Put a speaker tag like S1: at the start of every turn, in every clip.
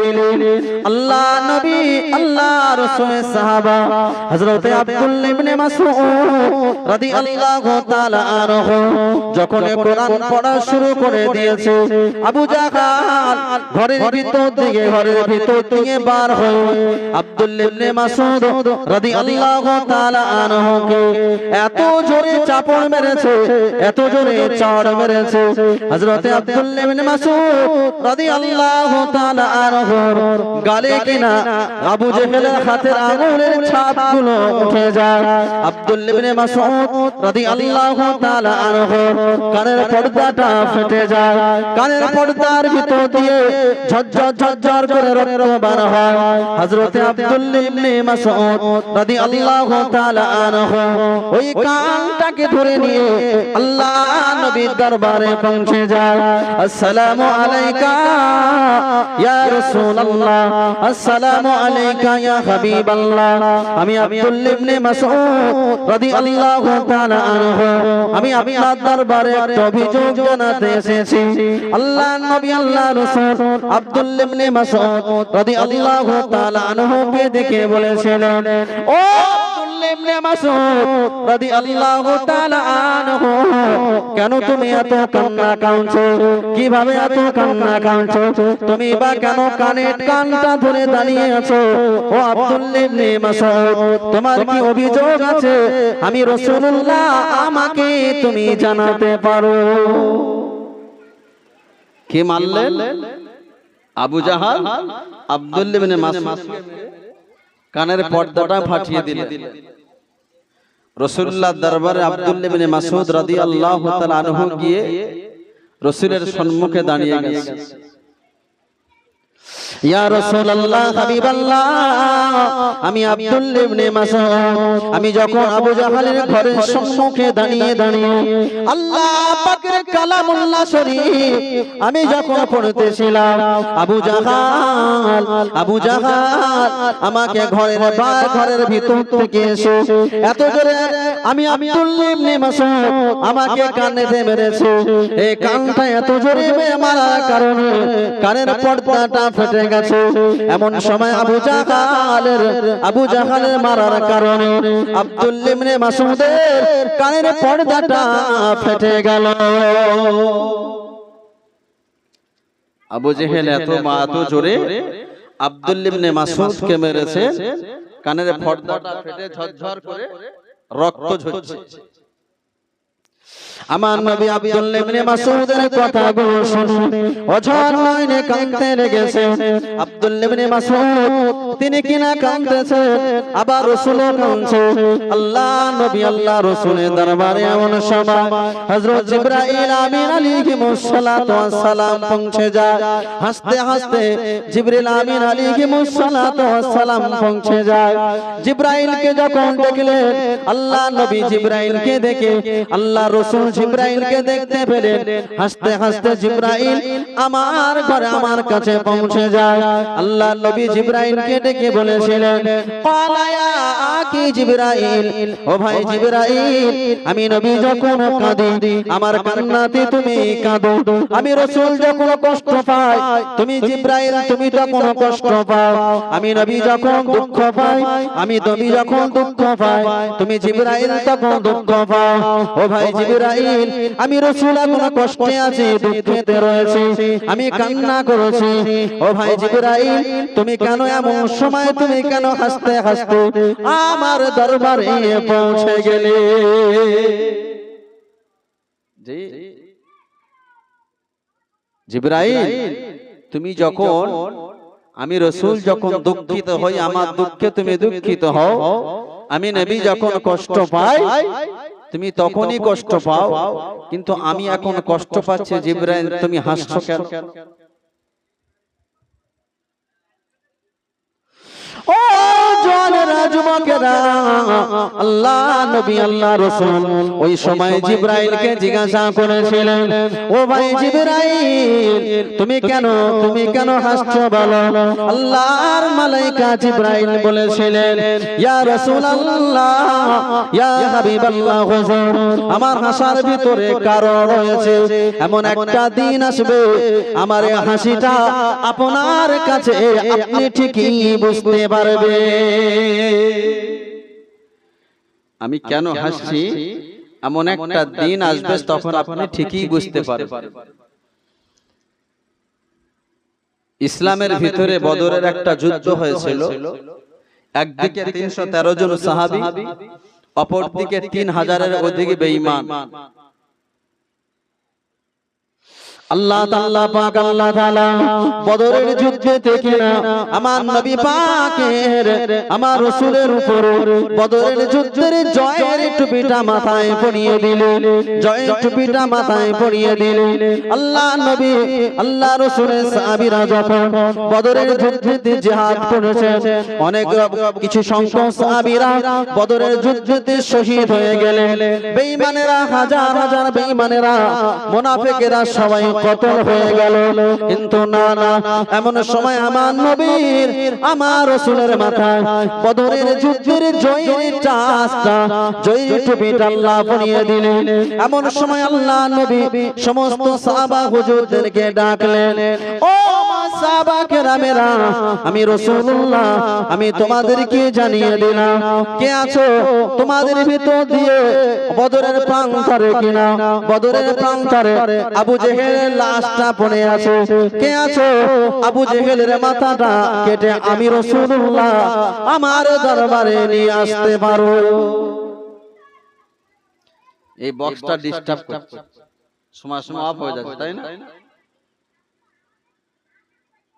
S1: দিলেন আল্লাহ নবী, আল্লাহ সাহাবা, হযরত আব্দুল্লাহ ইবনে মাসউদ রাদিয়াল্লাহু তাআলা আনহু যখন কোরআন পড়া শুরু করে দিয়েছে, আবু জাহাল ঘরের ভিতর ঘরের ভিতর বার আব্দুল্লাহ ইবনে মাসউদ রাদিয়াল্লাহু তাআলা এত জোরে চাপড় মেরেছে, এত জোরে চড় মেরেছে। হযরত আব্দুল্লাহ ইবনে মাসউদ রাদিয়াল্লাহু তাআলা আনহু গালে কিনা আবু জেহেলের হাতের আঙুলের ছাপগুলো উঠে যায়। আব্দুল্লাহ ইবনে মাসউদ রাদিয়াল্লাহু তাআলা আনহু, কানের পর্দাটা ফেটে যায়। কানের পর্দার ভিতর দিয়ে ঝরঝর ঝরঝর করে রক্ত বার হয়। হযরত আব্দুল্লাহ ইবনে মাসউদ রাদিয়াল্লাহু তাআলা আনহু, ওই কানটাকে ধরে নিয়ে আল্লাহ নবীর দরবারে পৌঁছে যায়। আসসালামু আলাইকা ইয়া রাসূলুল্লাহ আসসালামু আলাইকা ইয়া আল্লাহ আল্লাহ রাসূল দেখে বলেছিলেন ও আনহু কেন তুমি এত কান্না কাঁদছো? কীভাবে এত কান্না কাঁদছো? তুমি বা কেন কানে কানটা ধরে দাঁড়িয়ে আছো? ও আব্দুল্লাহ ইবনে মাসউদ, তোমার কি অভিযোগ আছে? আমি রাসূলুল্লাহ, আমাকে তুমি জানাতে পারো।
S2: কে মারলেন? আবু জাহাল আব্দুল্লাহ ইবনে মাসউদ। কানের পর্দাটা ফাটিয়ে দিলেন। রসুল্লাহ দরবারে আব্দুল্লাহ মাসুদ রাদি আল্লাহ আনহু গিয়ে রসুলের সম্মুখে দাঁড়িয়ে গেছে।
S1: আমি আমি যখন আবু জাহালের ঘরের সম্মুখে দাঁড়িয়ে দাঁড়িয়ে আল্লাহ আমি যখন পড়তেছিলাম, আবু জাহাল আবু জাহাল আমাকে ঘরের বাইরে, ঘরের ভিতর থেকে এসে এত জোরে আমি মাসউদ আমাকে কানেতে মেরেছে। এই কানটা এত জোরে কারণে কানের পর্দাটা ফেটে গেছে। এমন সময় আবু জাহালের আবু জাহালের মারার কারণে আব্দুল্লাহ ইবনে কানের পর্দাটা ফেটে গেল।
S2: আবু জেহেল এত মা এত জোরে আব্দুল ইবনে মাসউদকে মেরেছে কানের পর্দাটা ফেটে ঝরঝর করে রক্ত ঝরছে।
S1: আমার নবী আব্দুল্লাহ ইবনে মাসউদের কথাগুলো শুনে অঝর নয়নে কাঁদতে লেগেছে আব্দুল্লাহ ইবনে মাসউদ তিনি কিনা কাঁদতেছে আবার রাসূলও কাঁদছে। আল্লাহ নবী আল্লাহ রাসূলের দরবারে এমন সময় হযরত জিবরাইল আমিন আলাইহিস সালাতু ওয়াস সালাম পৌঁছে যায়। হাসতে হাসতে জিবরিল আমিন আলাইহিস সালাতু ওয়াস সালাম পৌঁছে যায়। জিবরাইলকে যখন দেখলেন আল্লাহ নবী জিবরাইলকে দেখে আল্লাহ রাসূল জিব্রাইলকে দেখতে পেলেন। হাসতে হাসতে জিব্রাইল আমার ঘরে আমার কাছে পৌঁছে যায়। আল্লাহ নবী জিব্রাইলকে ডেকে বলেছিলেন ক্বালা আকি জিব্রাইল ও ভাই জিব্রাইল আমি নবী যখন কাঁদি আমার কান্নাতে তুমি কাঁদো। আমি রাসূল যখন কষ্ট পাই তুমি জিব্রাইল তুমি তখন কষ্ট পাও। আমি নবী যখন দুঃখ পাই আমি নবী যখন দুঃখ পাই তুমি জিব্রাইল তখন দুঃখ পাও। ও ভাই জিব্রাইল আমি রসুল এখন কষ্টে আছি দুঃখেতে রয়েছি আমি কান্না করেছি। ও ভাই জিবরাইল তুমি কেন এমন সময় তুমি কেন হাসতে হাসতে আমার দরবারে পৌঁছে গেলে।
S2: জি। জিব্রাইল তুমি যখন আমি রসুল যখন দুঃখিত হই আমার দুঃখে তুমি দুঃখিত হও। আমি নবী যখন কষ্ট পাই তুমি তখনই কষ্ট পাও। কিন্তু আমি এখন কষ্ট পাচ্ছি জিব্রাইল তুমি হাসছো কেন
S1: ও জওয়ানেরা যুবক আমার হাসার ভিতরে কারণ রয়েছে, এমন একটা দিন আসবে, আমার হাসিটা আপনার কাছে আপনি ঠিকই বুঝতে পারবে
S2: আমি কেন হাসছি? এমন একটা দিন আসবে তখন আপনি ঠিকই বুঝতে পারবেন। ইসলামের ভিতরে বদরের একটা যুদ্ধ হয়েছিল। একদিকে তিনশো তেরো জন সাহাবি অপরদিকে তিন হাজারের অধিক বেঈমান।
S1: আল্লাহ তাআলা পাক, আল্লাহ তাআলা বদরের যুদ্ধে থেকে না। আমার নবী পাকের, আমার রাসূলের উপর বদরের যুদ্ধের জয়ের টুপিটা মাথায় পরিয়ে দিলেন জয়ের টুপিটা মাথায় পরিয়ে দিলেন আল্লাহ নবী, আল্লাহ রাসূলের সাহাবীরা যখন বদরের যুদ্ধে জিহাদ করেছে অনেক কিছু সংখ্যক সাহাবীরা বদরের যুদ্ধে শহীদ হয়ে গেলেন। বেঈমানেরা, হাজার হাজার বেঈমানেরা, মুনাফিকেরা সবাই কতল হয়ে গেল। কিন্তু না না, এমন সময় আমার নবীর, আমার রাসূলের মাথায় বদরের যুদ্ধের জয়ের চাষটা জয়ের টুপিটা আল্লাহ পরিয়ে দিলেন। এমন সময় আল্লাহ নবী সমস্ত সাহাবা হুজুরদেরকে ডাকলেন, ও আমি রাসূলুল্লাহ, আমি তোমাদেরকে জানিয়ে দিলাম, কে আছো? তোমাদের ভিতর দিয়ে বদরের প্রান্তরে কিনা? বদরের প্রান্তরে আবু জেহেলের লাশটা পড়ে আছে? কে আছো? আবু জেহেলের মাথাটা কেটে আমি রাসূলুল্লাহ আমার দরবারে নিয়ে আসতে পারো।
S2: এই বক্সটা ডিস্টার্ব করছে। সময় সময় অফ হয়ে যাচ্ছে তাই না?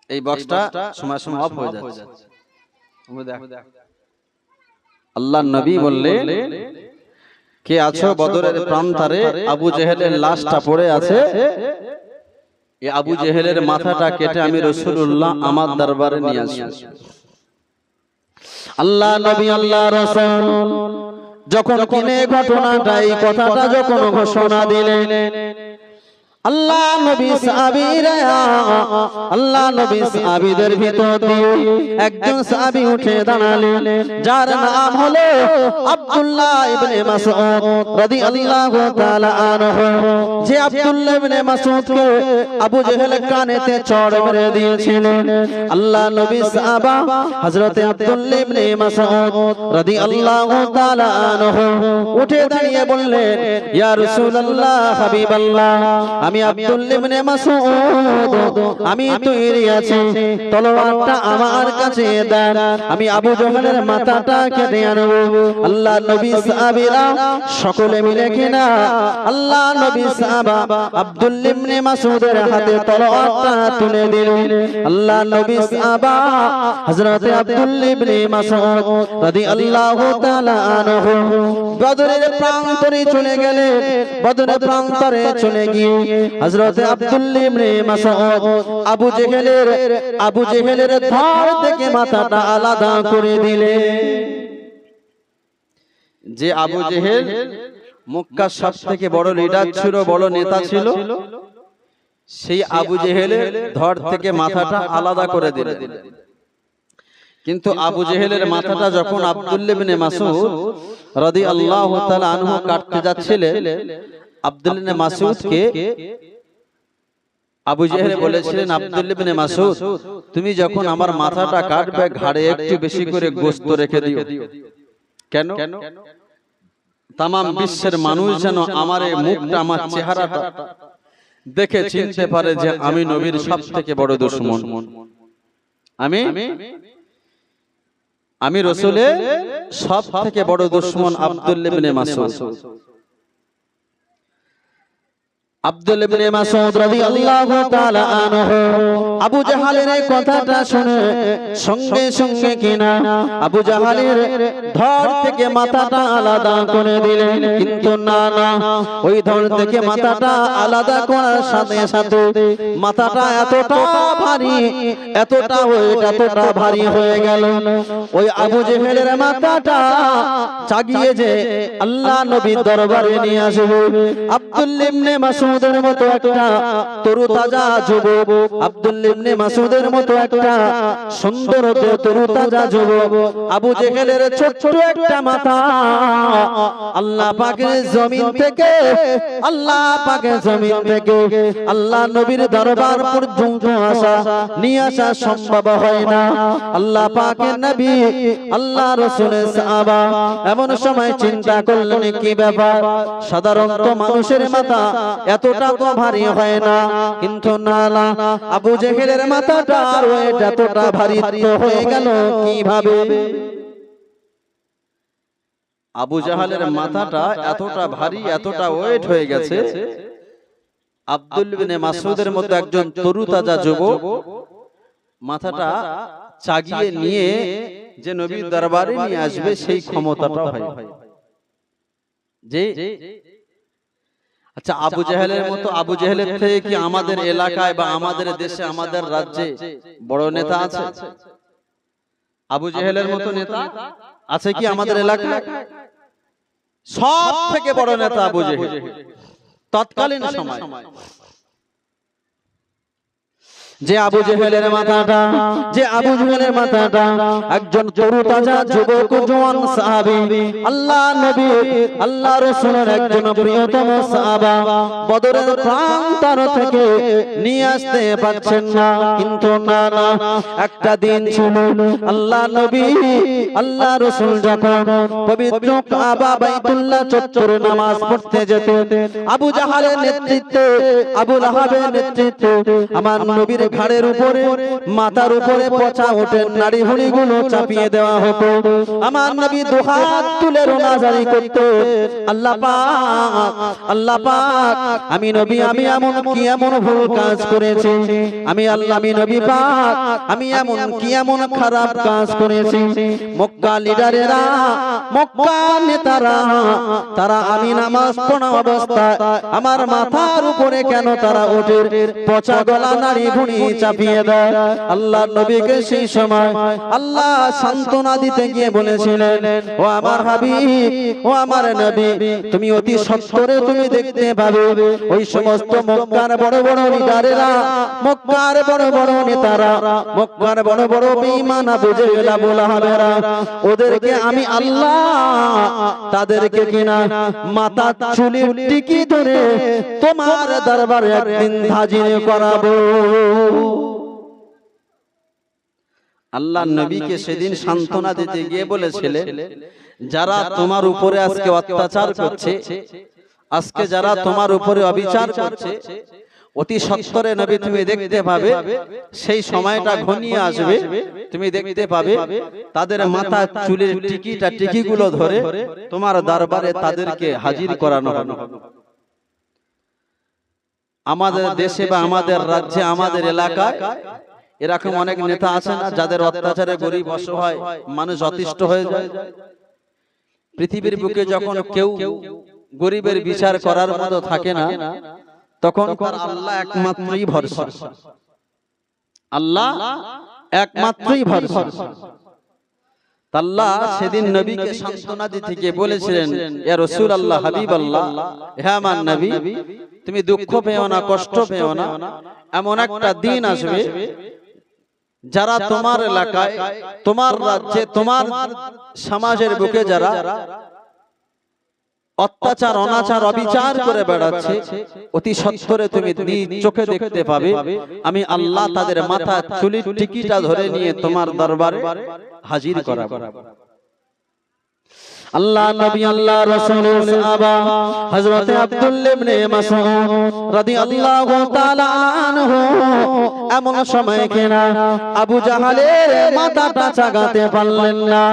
S2: এই বক্সটা সময় সময় অফ হয়ে যাচ্ছে। আল্লাহ নবী বললে কে আছো? বদরের প্রান্তারে আবু জেহেলের লাশটা পড়ে আছে। এ আবু জেহেলের মাথাটা কেটে আমি রসুল্লাহ আমার দরবারে নিয়ে আসি।
S1: আল্লাহ নবী আল্লাহ রসুল। যখন কিনে ঘটনাটা এই কথাটা যখন ঘোষণা দিলেন আল্লাহ নবী সাহাবীরা, আল্লাহ নবী সাহাবীদের ভিতর দিয়ে একজন সাহাবী উঠে দাঁড়ালেন, যার নাম হলো আব্দুল্লাহ ইবনে মাসউদ রাদিয়াল্লাহু তাআলা আনহু। যে আব্দুল্লাহ ইবনে মাসউদকে আবু জেহেল কানেতে চড় মেরে দিয়েছিলেন। আল্লাহ নবী সাহাবা হযরতে আব্দুল্লাহ ইবনে মাসউদ রাদিয়াল্লাহু তাআলা আনহু উঠে দাঁড়িয়ে বললেন, ইয়া রাসূলুল্লাহ হাবিবাল্লাহ আমি আব্দুল্লাহ ইবনে মাসউদ। আমি তৈরি আছি। তলোয়ারটা আমার কাছে দেন। আমি আবু জহলের মাথাটা কেটে আনব। আল্লাহ নবী সাহাবীরা সকলে মিলে কিনা? আল্লাহ নবী সাহাবা আব্দুল্লাহ ইবনে মাসউদের হাতে তলোয়ারটা তুলে দিলেন। আল্লাহ নবী সাহাবা হযরতে আব্দুল্লাহ ইবনে মাসউদ রাদিয়াল্লাহু তাআলা আনহু। বদরের প্রান্তরে চলে গেলেন। বদরের প্রান্তরে চলে গিয়ে হযরত আব্দুল্লাহ ইবনে মাসউদ আবু জেহেলের আবু জেহেলের ধর থেকে মাথাটা আলাদা করে দিলেন
S2: যে আবু জেহেল মক্কার সব থেকে বড় লিডার ছিল, বড় নেতা ছিল, সেই আবু জেহেলের ধর থেকে মাথাটা আলাদা করে দিলেন কিন্তু আবু জেহেলের মাথাটা যখন আব্দুল্লাহ বিন মাসুদ রাদিয়াল্লাহু তাআলা আনহু কাটতে যাচ্ছিলেন আব্দুল্লাহ বিন মাসুদকে আবু জেহেল বলেছিলেন আব্দুল্লাহ মাসুদ তুমি যখন আমার মাথাটা কাটবে ঘাড়ে একটু বেশি করে গোশত রেখে দিও। কেন? তাম বিশ্বের মানুষ যেন আমার এই মুখটা আমার চেহারাটা দেখে চিনতে পারে যে আমি নবীর সব থেকে বড় দুশ্মন। আমি? আমি? রসুলের সব থেকে বড় দুশ্মন আব্দুল্লাহ ইবনে মাসউদ।
S1: আব্দুল ইবনে মাসউদ রাদিয়াল্লাহু তাআলা আনহু। আবু জাহালের এই কথাটা শুনে সঙ্গে সঙ্গে কিনা আবু জাহালের ধর থেকে মাথাটা আলাদা করে দিলেন। কিন্তু না না, ওই ধর থেকে মাথাটা আলাদা করার সাথে সাথে মাথাটা এতটা ভারী, এতটা এতটা ভারী হয়ে গেল। ওই আবু জেহেলের মাথাটা চাগিয়ে যে আল্লাহ নবীর দরবারে নিয়ে আসবে। আব্দুল ইবনে মাসউদের মতো একটা তরু তাজা যুবক, আব্দুল ইবনে মাসউদের মতো একটা সুন্দর তরু তাজা যুবক। আবু জেহেলের ছোট্ট একটা মাথা। আল্লাহ পাকের জমিন থেকে, আল্লাহ পাকের জমিন থেকে, আল্লাহ নবীর দরবার পর্যন্ত আসা, নিয়ে আসা সম্ভব হয় না। আল্লাহ পাকের নবী, আল্লাহ রসুলের সাহাবা, এমন সময় চিন্তা করলেন, কি ব্যাপার? সাধারণত মানুষের মাথা এতটা তো ভারী হয় না। কিন্তু না না, আবু জেহেলের মাথাটা আর এতটা ভারী হয়ে গেল কীভাবে?
S2: আবু জাহালের মাথাটা এতটা ভারী, এতটা ওয়েট হয়ে গেছে। আব্দুল বিনে মাসুদের মতো একজন তরুতাজা যুবক মাথাটা চাগিয়ে নিয়ে যে নবীর দরবারে নিয়ে আসবে, সেই ক্ষমতাটা হয়। যে আচ্ছা আবু জাহেলের মতো আবু জাহেলের থেকে কি আমাদের এলাকায় বা আমাদের দেশে আমাদের রাজ্যে বড় নেতা আছে? আবু জাহেলের মতো নেতা আছে কি আমাদের এলাকায়? সব থেকে বড় নেতা আবু জাহেল। তৎকালীন সময়।
S1: যে আবু জেহেলের মাথাটা যে আবু জেহেলের মাথাটা একজন তরু তাজা যুবক জওয়ান সাহাবী আল্লাহ নবী আল্লাহ রাসূলের একজন প্রিয়তম সাহাবা বদরের প্রান্তর থেকে নিয়ে আসতে পারছেন না। কিন্তু না না একটা দিন ছিল আল্লাহ নবী আল্লাহ রাসূল যখন পবিত্র কাবা বাইতুল্লাহ চত্বরে নামাজ পড়তে যেতেন আবু জাহালের নেতৃত্বে আবু লাহাবের নেতৃত্বে আমার নবীর ঘাড়ের উপরে, মাথার উপরে পচা ওঠে নাড়ি হুড়ি গুলো চাপিয়ে দেওয়া হতো। আমার নবী দুহাত তুলে রোনাজারি করতে। আল্লাহ পাক আল্লাহ পাক, আমি নবী, আমি এমন কি এমন ভুল কাজ করেছি? আমি আল্লাহ, আমি নবী পাক, আমি এমন কি এমন খারাপ কাজ করেছি? মক্কা লিডারেরা, মক্কা নেতারা, তারা আমি নামাজ পড়া অবস্থায় আমার মাথার উপরে কেন তারা ওঠে পচা গলা নারী ভুঁড়ি চাপিয়ে দেয়। আল্লাহ নবীকে সেই সময় আল্লাহ সান্ত্বনা দিতে গিয়ে বলেছিলেন, ও আমার হাবিব, ও আমার নবী, তুমি অতি সত্তরে তুমি দেখতে পাবে ওই সমস্ত মক্কার বড় বড় মক্কার বড় বড় নেতারা, মক্কার বড় বড় আবু জেহেল, আবু লাহাবেরা, ওদেরকে আমি আল্লাহ তাদেরকে কিনা মাথা চুলের টিকি ধরে তোমার দরবারে একদিন হাজির করাবো।
S2: আল্লাহ নবীকে সেদিন সান্ত্বনা দিতে গিয়ে বলেছিলেন যারা তোমার উপরে আজকে অত্যাচার করছে আজকে যারা তোমার উপরে অবিচার করছে অতি সত্তরে নবী তুমি দেখতে পাবে সেই সময়টা ঘনিয়ে আসবে তুমি দেখতে পাবে তাদের মাথা চুলের টিকিটা টিকিগুলো ধরে তোমার দরবারে তাদেরকে হাজির করানো হবে। আমাদের দেশে বা আমাদের রাজ্যে আমাদের এলাকায় এরকম অনেক নেতা আছে না যাদের অত্যাচারে গরিব অসহায় মানুষ অতিষ্ঠ হয়ে যায়। পৃথিবীর বুকে যখন কেউ গরিবের বিচার করার মতো থাকে না তখন তার আল্লাহ একমাত্রই ভরসা। আল্লাহ একমাত্রই ভরসা। আল্লাহ সেদিন নবীকে সান্ত্বনা দিতে গিয়ে বলেছিলেন ইয়া রসুল আল্লাহ হাবিব আল্লাহ হে আমার নবী তুমি দুঃখ পেও না কষ্ট পেও না এমন একটা দিন আসবে যারা তোমার এলাকায় তোমার রাজ্যে তোমার সমাজের বুকে যারা অত্যাচার, অনাচার, অবিচার করে বেড়াচ্ছে। অতি সত্তরে তুমি নিজ চোখে দেখতে পাবে। আমি আল্লাহ তাদের মাথা চুলির টিকিটা ধরে নিয়ে তোমার দরবারে হাজির করাবো।
S1: আল্লাহ নবী, আল্লাহ রাসূলের সাহাবা, হযরত ইবনে মাসউদ রাদিয়াল্লাহু তাআলা আনহু এমন সময় কিনা আবু জাহালের মাথাটা চাগাতে পারলেন না।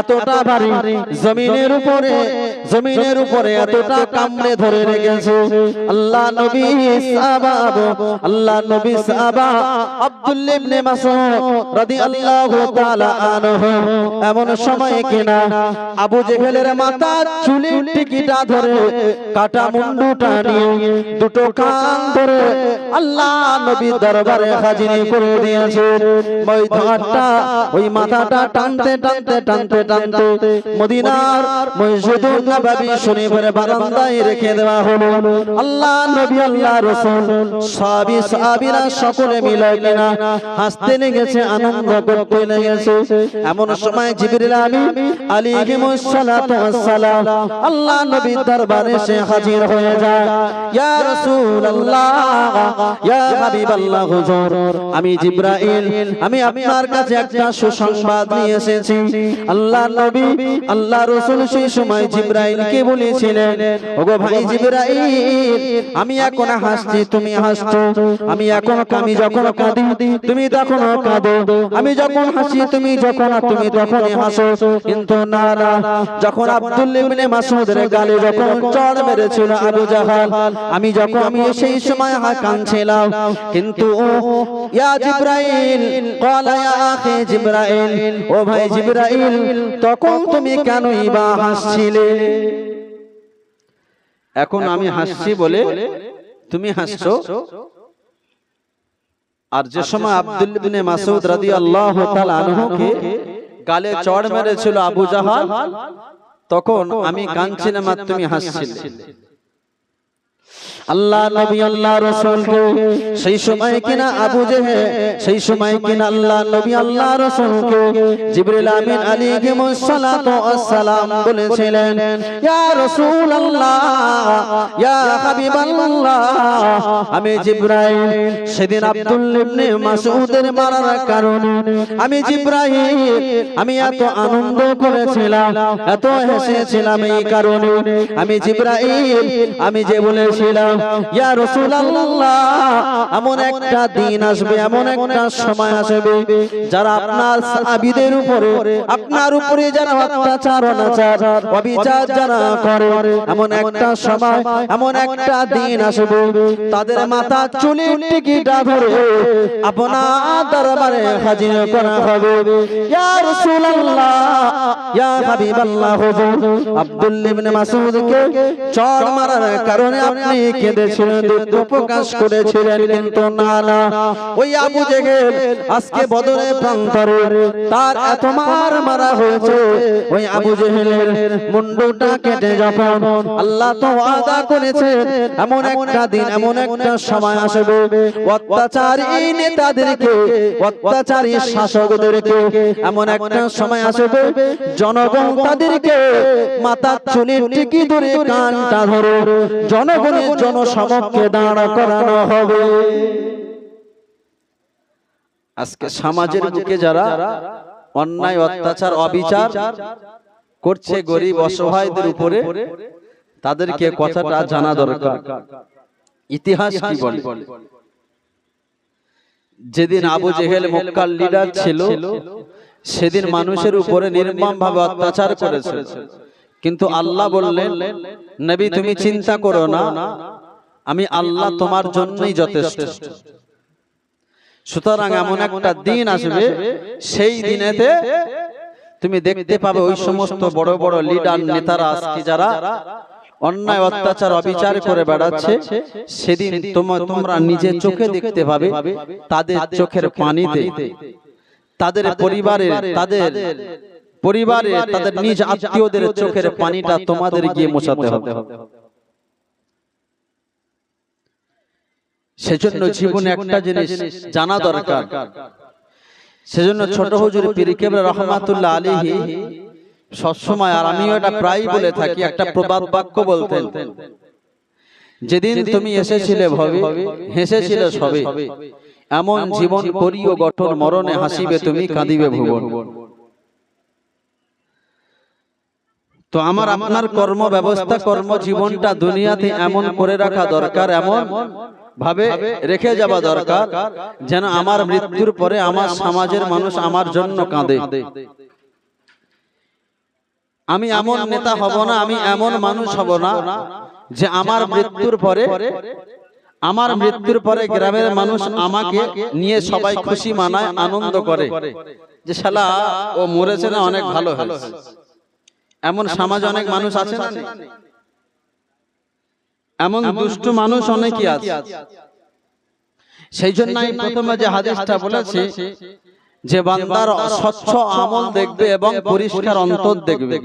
S1: এতটা ভারী জমিনের উপরে জমিনের উপরে এতটা কামড়ে ধরে রেখেছে। আল্লাহ নবী, সাহাব, আল্লাহ নবী, সাহাবা আব্দুল্লাহ ইবনে মাসউদ রাদিয়াল্লাহু তাআলা আনহু এমন সময় কিনা আবু জেহেলের মাথা, চুলের টিকিটা ধরে কাটা মুন্ডুটা নিয়ে দুটো কান ধরে আল্লাহ নবী দরবারে হাজিরি করে দিয়েছে। ওই ধারটা ওই মাথাটা টানতে টানতে টানতে টানতে মদিনার মসজিদুল নববী শরীফের বারান্দায় রেখে দেওয়া হলো। আল্লাহ নবী, আল্লাহ রাসূল সাহাবী, সাহাবীরা সকলে মিলে কিনা হাসতে লেগেছে, আনন্দ করতে লেগেছে। এমন সময় জিবরিল আমিন আলাইহিমুস সালাতু ওয়াস আল্লাহ নবীর দরবারে সে হাজির হয়ে যায়। আমি জিবরাইল, আমি আপনার কাছে একটা সুসংবাদ নিয়ে এসেছি। আল্লাহ নবী, আল্লাহ রাসূল সেই সময় জিবরাইলকে বলেছিলেন, ওগো ভাই জিবরাইল, আমি এখন হাসছি, তুমি হাসছো। আমি এখন আমি যখন কাঁদি, তুমি তখন কাঁদো। আমি যখন হাসি, তুমি যখন, তুমি তখন হাসো। কিন্তু না না যখন আব্দুল ইবনে মাসউদের গালে যখন চড় মেরেছিল আবু জাহাল আমি যখন আমি সেই সময় কাঁদছিলাম কিন্তু ইয়া জিবরাইল ক্বালা ইয়া আখি জিবরাইল ও ভাই জিবরাইল তখন তুমি কেনই বা হাসছিলে?
S2: এখন আমি হাসছি বলে তুমি হাসছো? আর যে সময় আব্দুল ইবনে মাসউদ রাদিয়াল্লাহু তাআলা আনহুকে গালে চড় মেরেছিল আবু জাহাল। তখন আমি কাঁদছিলাম আর তুমি হাসছিলে।
S1: আল্লাহ নবী, আল্লাহ রাসূলকে সেই সময় কিনা আবু জেহে সেই সময় কিনা আল্লাহ নবী, আল্লাহ রাসূলকে জিবরিল আমিন আলাইহিমুস সালাতু ওয়াস সালাম বলেছিলেন, ইয়া রাসূলুল্লাহ, ইয়া হাবিবাল্লাহ, আমি জিবরাইল, সেদিন আব্দুল ইবনে মাসউদের মারার কারণে আমি আমি এত আনন্দ করেছিলাম, এত হেসেছিলাম এই কারণে আমি জিবরাইল, আমি যে বলেছিলাম ইয়া রাসূলুল্লাহ এমন একটা দিন আসবে এমন একটা সময় আসবে যারা আপনার সাহাবীদের উপরে আপনার উপরে যারা অত্যাচার অনাচার অবিচার যারা করে এমন একটা সময় এমন একটা দিন আসবে। তাদের মাথা চুলে টিকিটা ধরে আপনার দরবারে হাজির করা হবে। ইয়া রাসূলুল্লাহ ইয়া হাবিবাল্লাহ হুজুর। আব্দুল্লাহ ইবনে মাসউদকে চড় মারার কারণে আপনি কেঁদেছিলেন দুঃখ প্রকাশ করেছিলেন, কিন্তু না না। ওই আবু জেহেল আজকে বদরে প্রান্তরে, তার এত মার মারা হয়েছে। ওই আবু জেহেলের মুন্ডুটা কেটে আল্লাহ তো ওয়াদা করেছেন, এমন একটা দিন, এমন একটা সময় আসবে। অত্যাচারী নেতাদেরকে, অত্যাচারী শাসকদেরকে এমন একটা সময় আসবে। জনগণ তাদেরকে মাথা চুলি টিকি ধরে কানটা জনগণের জনসমক্ষে দাঁড়া করানো হবে।
S2: আজকে সমাজের বুকে যারা অন্যায় অত্যাচার অবিচার করছে গরিব অসহায়দের উপরে তাদেরকে কথাটা জানা দরকার। ইতিহাস কি বলে? যেদিন আবু জেহেল মক্কার লিডার ছিল সেদিন মানুষের উপরে নির্মম ভাবে অত্যাচার করেছে। কিন্তু আল্লাহ বললেন নবী তুমি চিন্তা করো না। আমি আল্লাহ তোমার জন্যই যথেষ্ট। সুতরাং এমন একটা দিন আসবে সেই দিনেতে তুমি দেখতে পাবে ওই সমস্ত বড় বড় লিডার নেতারা আজকে যারা অন্যায় অত্যাচার অবিচার করে বেড়াচ্ছে সেদিন তোমরা নিজে চোখে দেখতে পাবে তাদের চোখের পানিতে তাদের পরিবারের তাদের পরিবারে তাদের নিজ আত্মীয়দের চোখের পানিটা তোমাদের গিয়ে মোছাতে হবে। সেজন্য জীবনে একটা জিনিস জানা দরকার। সেজন্য ছোট হুজুর পীর কেবলা রহমাতুল্লাহ আলাইহি সবসময় আর আমিও এটা প্রায় বলে থাকি একটা প্রবাদ বাক্য বলতেন। যেদিন তুমি এসেছিলে ভবে হেসেছিলে সবে। এমন জীবন করিও গঠন মরণে হাসিবে তুমি কাঁদিবে ভুবন। তো আমার আপনার কর্ম ব্যবস্থা কর্ম জীবনটা দুনিয়াতে এমন করে রাখা দরকার এমন ভাবে রেখে যাওয়া দরকার যেন আমার মৃত্যুর পরে আমার সমাজের মানুষ আমার জন্য কাঁদে। আমি এমন নেতা হব না আমি এমন মানুষ হব না যে আমার মৃত্যুর পরে আমার মৃত্যুর পরে গ্রামের মানুষ আমাকে নিয়ে সবাই খুশি মানায় আনন্দ করে। যে শালা ও মরেছে না অনেক ভালো হয়েছে। এমন সমাজে অনেক মানুষ আছে না? এমন দুষ্ট মানুষ অনেকই আছে। সেই জন্য আমি প্রথমে যে হাদিসটা বলেছি যে বান্দার স্বচ্ছ আমল দেখবে এবং পরিষ্কার অন্তর দেখবে।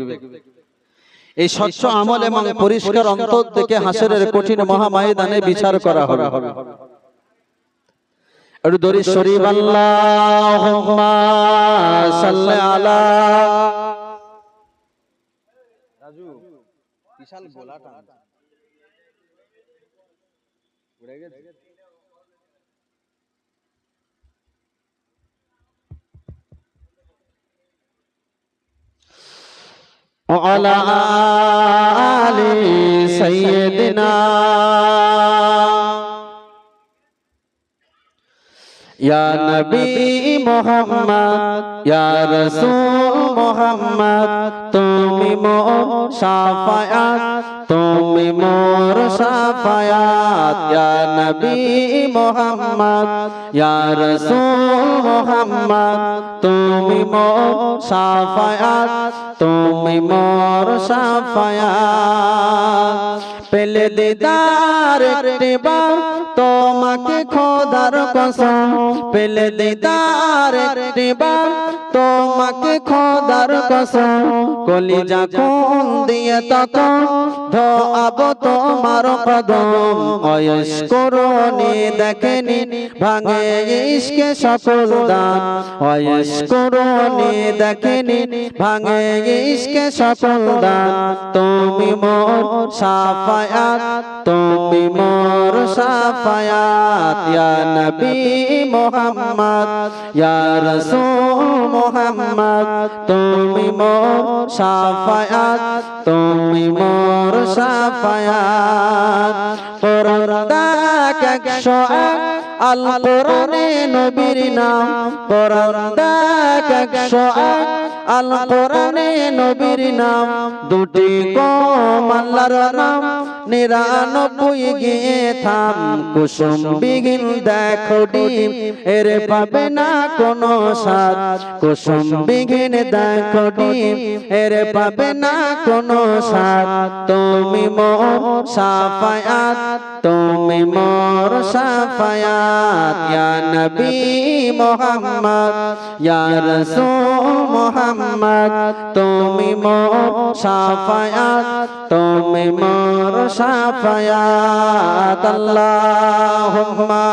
S2: এই স্বচ্ছ আমল এবং পরিষ্কার অন্তর থেকে হাসরের কঠিন মহাময়দানে বিচার করা হবে। একটু দরি শরীফ আল্লাহুম্মা সাল্লি আলা। রাজু বিশাল গেছে
S1: وعلى آل سيدنا يا نبي محمد يا رسول محمد তুমি মোর শাফায়াত তুমি মোর শাফায়াত ইয়া নবী মুহাম্মদ ইয়া রাসূল মুহাম্মদ তুমি মোর শাফায়াত তুমি মোর শাফায়াত পেলে দিদার একটিবার তোমাকে খোদার কসম পেলে দিদার একটিবার তোমাকে খোদার কসম, কলিজা কোন দিয়ে তখন ধোয়াব তোমার কদম। অয়স করনি দেখেনি, ভাঙে ইশকে সকল দান। অয়স করনি দেখেনি, ভাঙে ইশকে সকল দান। তুমি মোর সাফায়াত, তুমি মোর সাফায়াত। ইয়া নবী মুহাম্মদ, ইয়া রাসূল মুহাম্মদ। তুমি মোর সাফায়াত, তুমি মোর সাফায়াত। দেখ একশো এক আল কোরআনে নবীর নাম। দেখ একশো এক আল কোরআনে নবীর নাম। দুটি কম আল্লাহর নাম। নিরানব্বই গিয়ে থাম, কুসুম বিহীন দেখো ডিম, এর পাবে না কোনো সাত কুসুম বিঘিন দেখো ডিম, এর পাবে না কোনো সাত তুমি মো সাফায়াত তুমি মোর সাফায়াত, ইয়া নবী মুহাম্মদ, ইয়া রাসূল মুহাম্মদ, তুমি মোর সাফায়াত, তুমি মোর সাফায়াত, আল্লাহুম্মা।